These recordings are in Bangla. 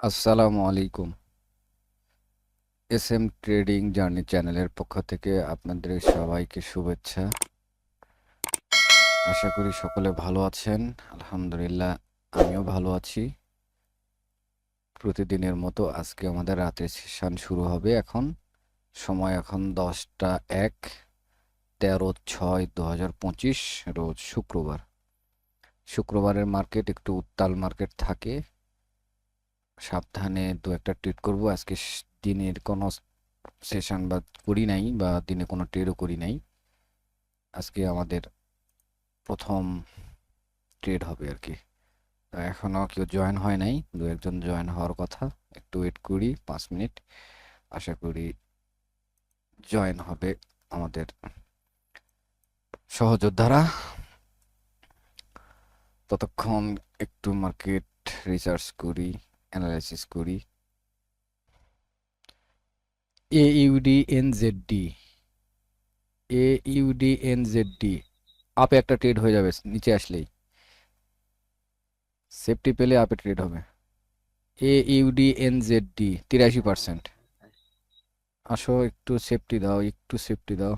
আসসালামু আলাইকুম। এস এম ট্রেডিং জার্নি চ্যানেলের পক্ষ থেকে আপনাদের সবাইকে শুভেচ্ছা। আশা করি সকলে ভালো আছেন। আলহামদুলিল্লাহ, আমিও ভালো আছি। প্রতিদিনের মতো আজকে আমাদের রাতের সেশন শুরু হবে এখন। সময় এখন দশটা এক, তেরো ছয় দু রোজ শুক্রবার। শুক্রবারের মার্কেট একটু উত্তাল মার্কেট থাকে। সাবধানে দু একটা ট্রেড করব। আজকে দিনের কোনো সেশন বা করি নাই বা দিনে কোনো ট্রেডও করি নাই। আজকে আমাদের প্রথম ট্রেড হবে আর কি। তো এখনও কেউ জয়েন হয় নাই, দু একজন জয়েন হওয়ার কথা। একটু ওয়েট করি, পাঁচ মিনিট আশা করি জয়েন হবে আমাদের সহযোদ্ধারা। ততক্ষণ একটু মার্কেট রিসার্চ করি। অ্যানালাইসিস করি A UD N Z D A UD N Z D আপে একটা ট্রেড হয়ে যাবে নিচে আসলেই। সেফটি পেলে আপে ট্রেড হবে। A UD N Z D তিরাশি পার্সেন্ট আসো একটু সেফটি দাও একটু সেফটি দাও।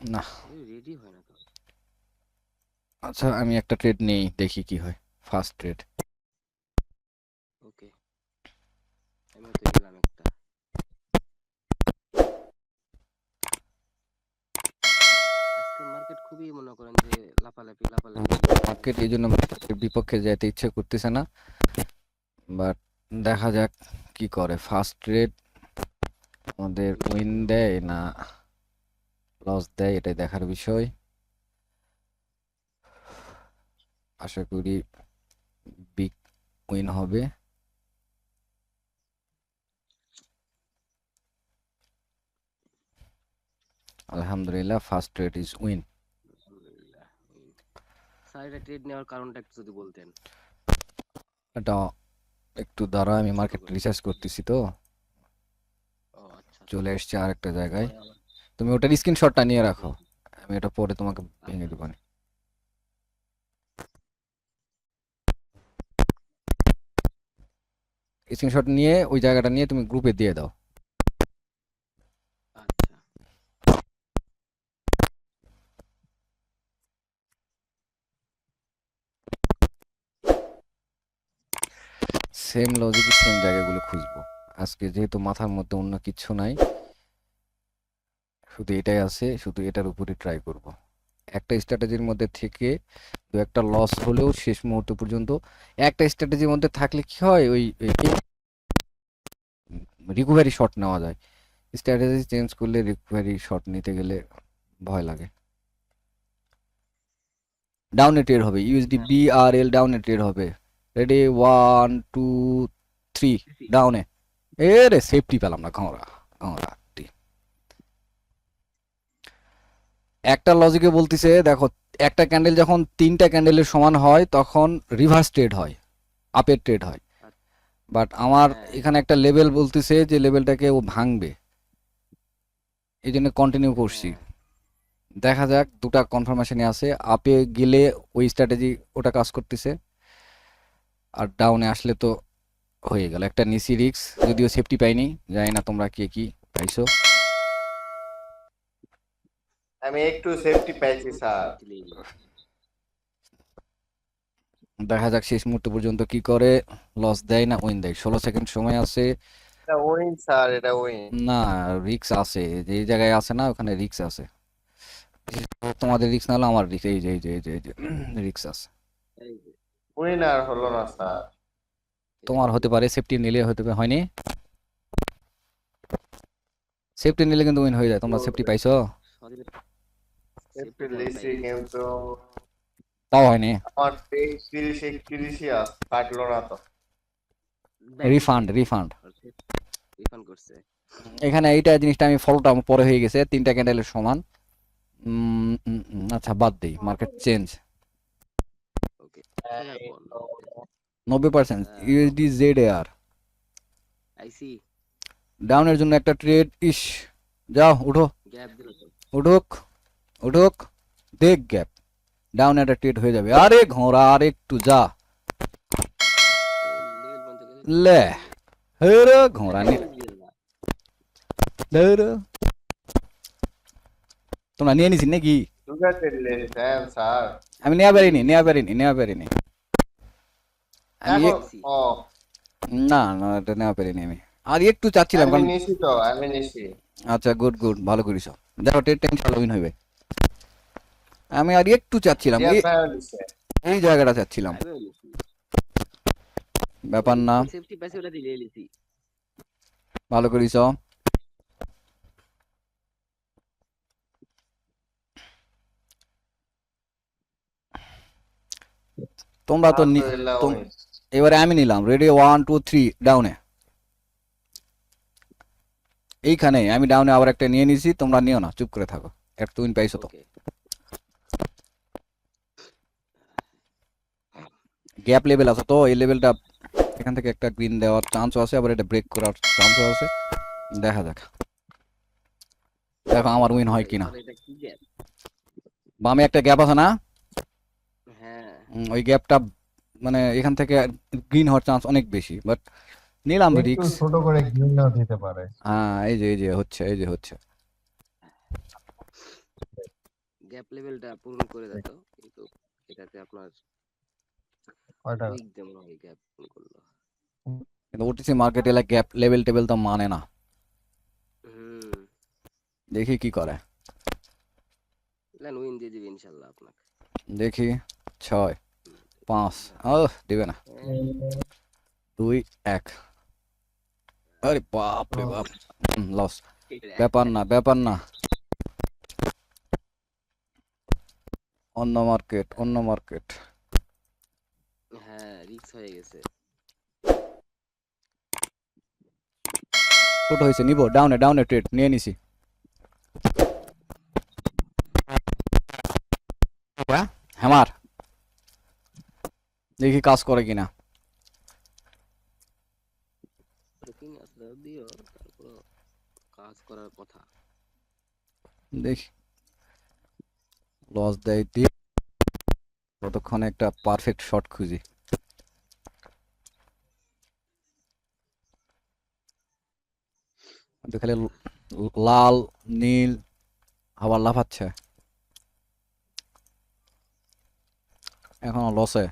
না। রেডি হয় না তো। আচ্ছা আমি একটা ট্রেড নেই দেখি কি হয়। First trade okay. আমি তো গেলাম একটা। আজকে মার্কেট খুবই মনে করেন যে লাফালাফি লাফালাফি। মার্কেট এই জন্য বিপক্ষে যেতে ইচ্ছে করতেছে না। বাট দেখা যাক কি করে। ফার্স্ট ট্রেড আমাদের উইন দেয় না লস দেয় এটাই দেখার বিষয়। আশা করি উইন হবে। আলহামদুলিল্লাহ ফার্স্ট ট্রেড ইজ উইন এটা ট্রেড নেওয়ার কারণটা একটু যদি বলতেন। এটা একটু দাঁড়া আমি মার্কেট রিসার্চ করতেছি তো। ও আচ্ছা চলে এসছে আরেকটা জায়গায়। তুমি ওটার স্ক্রিনশটটা নিয়ে রাখো। আমি এটা পরে তোমাকে ভেঙে দেবো। স্ক্রিনশট নিয়ে ওই জায়গাটা নিয়ে তুমি গ্রুপে দিয়ে দাও। সেম লজিক সেম জায়গাগুলো খুঁজবো। আজকে যেহেতু মাথার মধ্যে অন্য কিছু নাই, শুধু এটাই আছে, শুধু এটার উপরে ট্রাই করব। একটা স্ট্র্যাটেজির মধ্যে থেকে দু একটা লস হলেও শেষ মুহূর্ত পর্যন্ত একটা স্ট্র্যাটেজির মধ্যে থাকলে কি হয়? ওই রিকভারি শট নেওয়া যায়। স্ট্র্যাটেজি চেঞ্জ করলে রিকভারি শট নিতে গেলে ভয় লাগে। ডাউনে ট্রেড হবে। ইউএসডি বিআরএল ডাউনে ট্রেড হবে। রেডি ওয়ান টু থ্রি ডাউনে এ। রে সেফটি পেলাম না ঘোড়া ঘোড়া একটা লজিকে বলতেছে দেখো একটা ক্যান্ডেল যখন তিনটা ক্যান্ডেলের সমান হয় তখন রিভার্স ট্রেড হয় আপের ট্রেড হয়। বাট আমার হ্যাঁ। এখানে একটা লেভেল বলতেছে যে লেভেলটাকে ও ভাঙবে। এই জন্য কন্টিনিউ করছি দেখা যাক দুটা কনফার্মেশনে আছে। আপে গেলে ওই স্ট্র্যাটেজি ওটা কাজ করতেছে। আর ডাউনে আসলে তো হয়ে গেল। একটা নিসি রিক্স যদিও সেফটি পাইনি জানি না তোমরা কে কি পাইছো। আমি একটু সেফটি পাইছি স্যার। দেখা যাক শেষ মুহূর্ত পর্যন্ত কি করে। লস দেয় না উইন দেয়। ষোলো সেকেন্ড সময় আছে। এটা উইন স্যার এটা উইন না রিক্স আছে। যে জায়গায় আছে না ওখানে রিক্স আছে। তোমাদের রিক্স না হলে আমার রিক্স এই যে এই যে এই যে এই যে রিক্স আছে। উইন আর হলো না স্যার। তোমার হতে পারে সেফটি নিলে হতে পারে হয়নি? সেফটি নিলে কিন্তু উইন হয়ে যায়। তোমরা সেফটি পাইছো? কিন্তু তাও হয়নি আমার তেইশ তিরিশ একত্রিশই আস কাটলো না তো রিফান্ড রিফান্ড রিফান্ড করছে। এখানে এইটা জিনিসটা আমি ফলোটা পরে হয়ে গেছে তিনটা ক্যান্ডেলের সমান। আচ্ছা বাদ দেই মার্কেট চেঞ্জ নব্বই পার্সেন্ট ইউএসডি জেড আইসি ডাউনের জন্য একটা ট্রেড ইস যাও উঠো। উঠুক। উঠুক দেখ গ্যাপ ডাউন একটা ট্রেড হয়ে যাবে আরে ঘোড়া আর একটু যা লে হেরে ঘোড়া নিয়ে হেরে তোমরা নিয়ে নিছি নাকি আমি নেওয়া পারিনি নেওয়া পারিনি নেওয়া পারিনি আমি না না এটা নেওয়া পারিনি আমি আর একটু চাচ্ছিলাম আচ্ছা গুড গুড ভালো করিস দেখো টেনশন উইন হইবে আমি আর একটু চাচ্ছিলাম। এই- জায়গাটা চাচ্ছিলাম। ব্যাপার না। ভালো করিস। তোমরা তো। এবারে আমি নিলাম। রেডি ওয়ান টু থ্রি ডাউনে এইখানে আমি ডাউনে আবার একটা নিয়ে নিছি। তোমরা নিও না। চুপ করে থাকো। একটা তুমি পাইছো তো। গ্যাপ লেভেল আছে তো এই লেভেলটা এখান থেকে একটা গ্রিন দেওয়ার চান্সও আছে আবার এটা ব্রেক করার চান্সও আছে। দেখা যাক। দেখো আমার উইন হয় কিনা। বামে একটা গ্যাপ আছে না? হ্যাঁ। ওই গ্যাপটা মানে এখান থেকে গ্রিন হওয়ার চান্স অনেক বেশি বাট নিলাম একটু রিক্স ছোট করে গ্রিনও দিতে পারে। হ্যাঁ এই যে এই যে হচ্ছে এই যে হচ্ছে। গ্যাপ লেভেলটা পূরণ করে দিত কিন্তু এটাতে আপনার কয়টা উইক যেমন গ্যাপ করল। কিন্তু ওটিসি মার্কেটে গ্যাপ লেভেল টেবিল তো মানে না। দেখি কি করে। লেন উইন দিয়ে দিবে ইনশাল্লাহ আপনাকে। দেখি ছয় পাঁচ ও দিবে না। দুই এক। আরে বাপ রে বাপ। লস ব্যাপার না ব্যাপার না। অন্য মার্কেট অন্য মার্কেট হ্যাঁ হয়ে গেছে। ফুট হয়েছে নিব ডাউনে ডাউনে ট্রেড নিয়ে নিছি। হ্যামার দেখি কাজ করে কিনা। কাজ করার কথা। দেখি। লস দেয় দিয়ে ততক্ষণে একটা পারফেক্ট শট খুঁজি। খালি লাল নীল আবার লাফাচ্ছে। এখনও লসে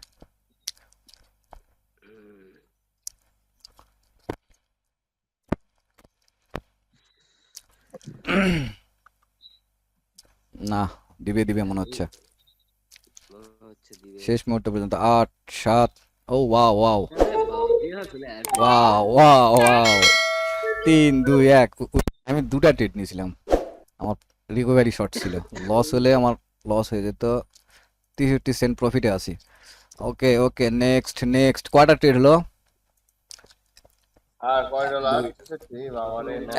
না দিবে দিবে মনে হচ্ছে। শেষ মুহূর্ত পর্যন্ত আট সাত ও wow wow. Wow wow wow. তিন দুই এক আমি দুটা ট্রেড নিয়েছিলাম। আমার রিকভারি শট ছিল। লস হলে আমার লস হয়ে যেত। তেষট্টি সেন্ট প্রফিটে আছি। ওকে ওকে নেক্সট নেক্সট কয়টা ট্রেড হলো?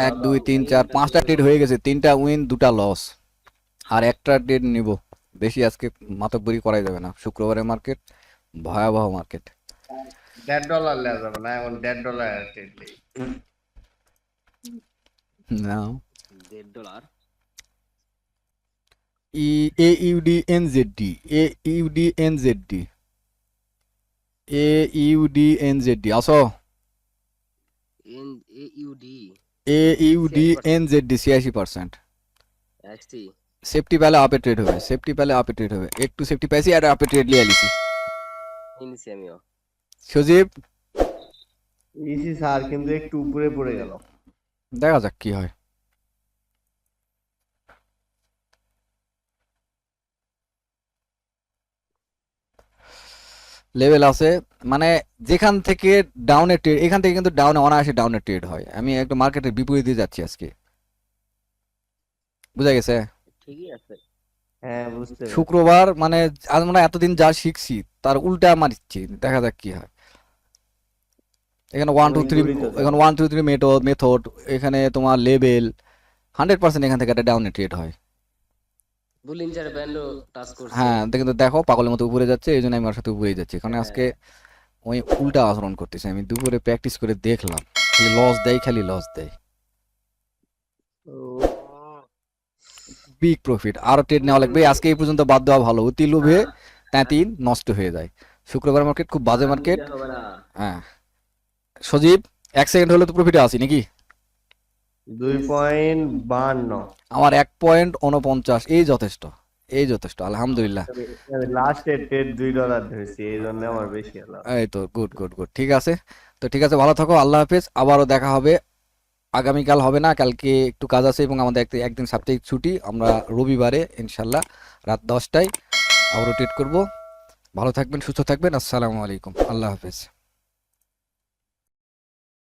এক দুই তিন চার পাঁচটা ট্রেড হয়ে গেছে। তিনটা উইন দুটা লস আর একটা ট্রেড নিব। বেশি আজকে মাতব্বরি করাই যাবে না। শুক্রবারের মার্কেট ভয়াবহ মার্কেট দেড় ডলার লেয়া যাবে না এখন দেড় ডলার ট্রেড নেই না দেড় dollar E A U D N Z D A U D N Z D A U D N Z D আসো N A U D A U D N Z D ছিয়াশি পার্সেন্ট আসছি সেফটি পেলে আপে ট্রেড হবে সেফটি পেলে আপে ট্রেড হবে একটু সেফটি পাইছি আর আপে ট্রেড লিয়ে আলিছি নিয়েছি আমিও সজীব ইসি স্যার কিন্তু একটু উপরে পড়ে গেল দেখা যাক কি হয়। লেভেল আছে মানে যেখান থেকে ডাউনে ট্রেড এখান থেকে কিন্তু ডাউনে অনায়াসে ডাউনে ট্রেড হয়। আমি একটু মার্কেটের বিপরীতে যাচ্ছি আজকে। বুঝা গেছে? ঠিকই আছে। হ্যাঁ বুঝতে শুক্রবার মানে আমরা এতদিন যা শিখছি তার উল্টা মারছি দেখা যাক কি হয়। এখানে ওয়ান টু থ্রি। এখানে one two three method method এখানে তোমার লেভেল হান্ড্রেড পার্সেন্ট এখান থেকে একটা ডাউনে ট্রেড হয় বুলিঞ্জার ব্যান্ডও টাচ হ্যাঁ কিন্তু দেখো পাগলের মতো উপরে যাচ্ছে এই জন্য আমি ওর সাথে উপরে যাচ্ছি কারণ। আজকে ওই উল্টা আচরণ করতেছে আমি দুপুরে প্র্যাকটিস করে দেখলাম খালি লস দেয় খালি লস দেয় বিগ প্রফিট আরও ট্রেড নেওয়া লাগবে আজকে এই পর্যন্ত বাদ দেওয়া ভালো অতি লোভে তাঁতি নষ্ট হয়ে যায় শুক্রবার মার্কেট খুব বাজে মার্কেট হ্যাঁ সজীব এক সেকেন্ড হলে তো প্রফিটে আছি নাকি? দুই পয়েন্ট বান্ন। আমার এক পয়েন্ট উনপঞ্চাশ এই যথেষ্ট এই যথেষ্ট আলহামদুলিল্লাহ। লাস্টের ট্রেড দুই ডলার ধরেছি এই জন্য আমার বেশি হলো। এই তো গুড গুড গুড ঠিক আছে। তো ঠিক আছে ভালো থাকো আল্লাহ হাফেজ আবারও দেখা হবে। আগামীকাল হবে না কালকে একটু কাজ আছে এবং আমাদের একদিন সাপ্তাহিক ছুটি আমরা রবিবারে ইনশাল্লাহ রাত দশটায় আবারও ট্রিট করব। ভালো থাকবেন সুস্থ থাকবেন আসসালামু আলাইকুম আল্লাহ হাফেজ।